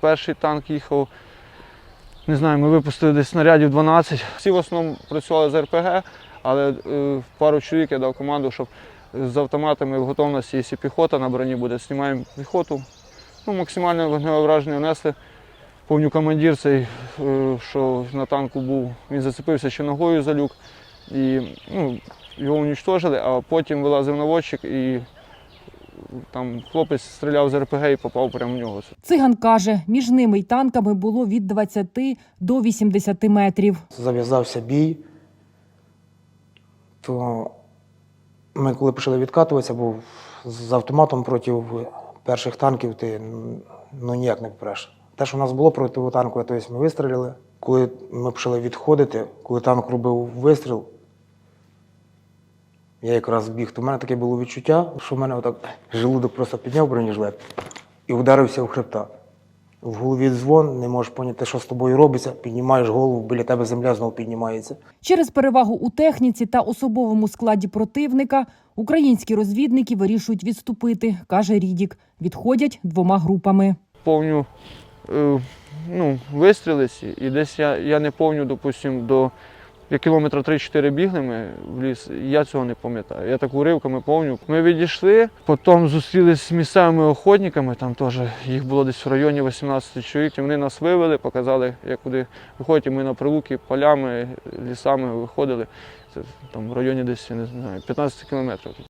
Перший танк їхав, не знаю, ми випустили десь снарядів 12. Всі в основному працювали з РПГ, але е, пару чоловік я дав команду, щоб з автоматами в готовності, якщо піхота на броні буде, знімаємо піхоту. Ну, Максимальне вогневе враження внесли. Повню командир цей, е, що на танку був, він зацепився ще ногою за люк, і ну, його унічтожили, а потім вилазив наводчик і там хлопець стріляв з РПГ і попав прямо в нього. Циган каже, між ними й танками було від 20 до 80 метрів. зав'язався бій, то ми коли почали відкатуватися, бо з автоматом проти перших танків ти ну, ніяк не попреш. Те, що в нас було противотанкове, тобто ми вистрілили. Коли ми почали відходити, коли танк робив вистріл, я якраз біг, то в мене таке було відчуття, що в мене отак желудок просто підняв бронежилет і ударився в хребта. В голові дзвон, не можеш поняти, що з тобою робиться, піднімаєш голову, біля тебе земля знову піднімається. Через перевагу у техніці та особовому складі противника українські розвідники вирішують відступити, каже Рідік. Відходять двома групами. Повню е, ну, вистрілиці, і десь я, я не повню, допустимо, до як кілометра 3-4 бігли ми в ліс, я цього не пам'ятаю. Я так уривками повню. Ми відійшли, потім зустрілися з місцевими охотниками, там теж їх було десь в районі 18 чоловік. Вони нас вивели, показали, як куди виходять. Ми на прилуки полями, лісами виходили. Це там в районі десь, я не знаю, 15 кілометрів.